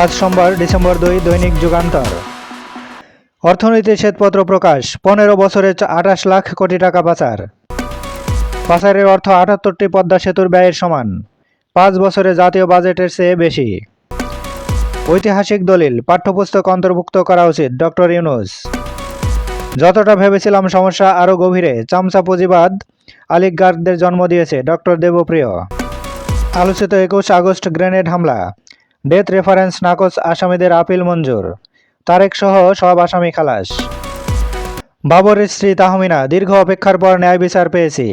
আজ সোমবার ডিসেম্বর দুই দৈনিক যুগান্তর। অর্থনীতি শ্বেতপত্র প্রকাশ, পনেরো বছরে আঠাশ লাখ কোটি টাকা পাচার। পাচারের অর্থ আটাত্তরটি পদ্মা সেতুর ব্যয়ের সমান, পাঁচ বছরে জাতীয় বাজেটের চেয়ে বেশি। ঐতিহাসিক দলিল, পাঠ্যপুস্তক অন্তর্ভুক্ত করা উচিত, ডক্টর ইউনুস। যতটা ভেবেছিলাম সমস্যা আরও গভীরে, চামচা পুঁজিবাদ আলিগগারদের জন্ম দিয়েছে, ডক্টর দেবপ্রিয়। আলোচিত একুশ আগস্ট গ্রেনেড হামলা। ডেথ রেফারেন্স নাকচ আসামিদের আপিল মঞ্জুর। তারেক সহ সব আসামি খালাস। বাবরের স্ত্রী তাহমিনা দীর্ঘ অপেক্ষার পর ন্যায় বিচার পেয়েছি।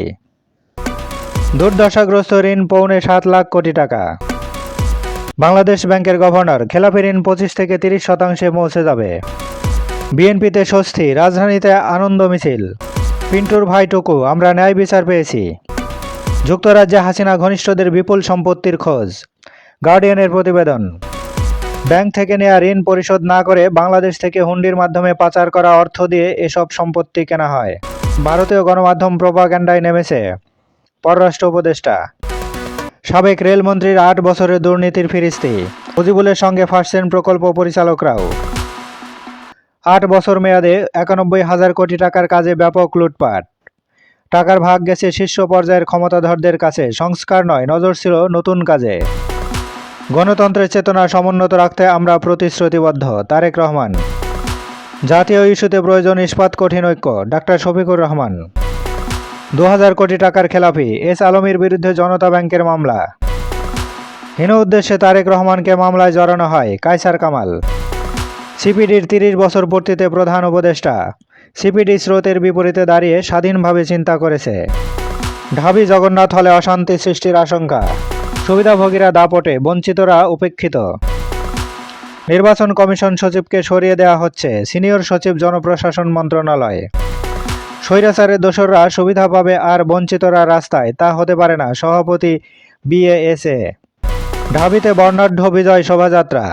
দুর্দশাগ্রস্ত ঋণ পৌনে সাত লাখ কোটি টাকা। বাংলাদেশ ব্যাংকের গভর্নর খেলাপি ঋণ পঁচিশ থেকে তিরিশ শতাংশে পৌঁছে যাবে। বিএনপিতে স্বস্তি, রাজধানীতে আনন্দ মিছিল। পিন্টুর ভাই টুকু আমরা ন্যায় বিচার পেয়েছি। যুক্তরাজ্যে হাসিনা ঘনিষ্ঠদের বিপুল সম্পত্তির খোঁজ। গার্ডিয়ানের প্রতিবেদন। ব্যাংক থেকে নেওয়া ঋণ পরিশোধ না করে বাংলাদেশ থেকে হুন্ডির মাধ্যমে পাচার করা অর্থ দিয়ে এসব সম্পত্তি কেনা হয়। ভারতীয় গণমাধ্যম প্রোপাগ্যান্ডায় নেমেছে। পররাষ্ট্র উপদেষ্টা। সাবেক রেলমন্ত্রীর আট বছরের দুর্নীতির ফিরিস্তি। মুজিবুলের সঙ্গে ফাঁসছেন প্রকল্প পরিচালকরাও। আট বছর মেয়াদে একানব্বই হাজার কোটি টাকার কাজে ব্যাপক লুটপাট। টাকার ভাগ গেছে শীর্ষ পর্যায়ের ক্ষমতাধরদের কাছে। সংস্কার নয়, নজর ছিল নতুন কাজে। গণতন্ত্রের চেতনা সমুন্নত রাখতে আমরা প্রতিশ্রুতিবদ্ধ। তারেক রহমান। জাতীয় ইস্যুতে প্রয়োজন ইস্পাত কঠিন ঐক্য। ডাক্তার শফিকুর রহমান। দু হাজার কোটি টাকার খেলাফি এস আলমীর বিরুদ্ধে জনতা ব্যাংকের মামলা। হীন উদ্দেশ্যে তারেক রহমানকে মামলায় জড়ানো হয় কায়সার কামাল। সিপিডির তিরিশ বছর পূর্তিতে প্রধান উপদেষ্টা। সিপিডি স্রোতের বিপরীতে দাঁড়িয়ে স্বাধীনভাবে চিন্তা করেছে। ঢাবি জগন্নাথ হলে অশান্তি সৃষ্টির আশঙ্কা। সুবিধাভোগীরা দাপটে, বঞ্চিতরা উপেক্ষিত। নির্বাচন কমিশন সচিবকে সরিয়ে দেওয়া হচ্ছে, সিনিয়র সচিব জনপ্রশাসন মন্ত্রণালয়ে। স্বৈরাচারের দোসররা সুবিধা পাবে আর বঞ্চিতরা রাস্তায়, তা হতে পারে না, সভাপতি বিএএসএ ঢাবিতে বর্ণাঢ্য বিজয় শোভাযাত্রা।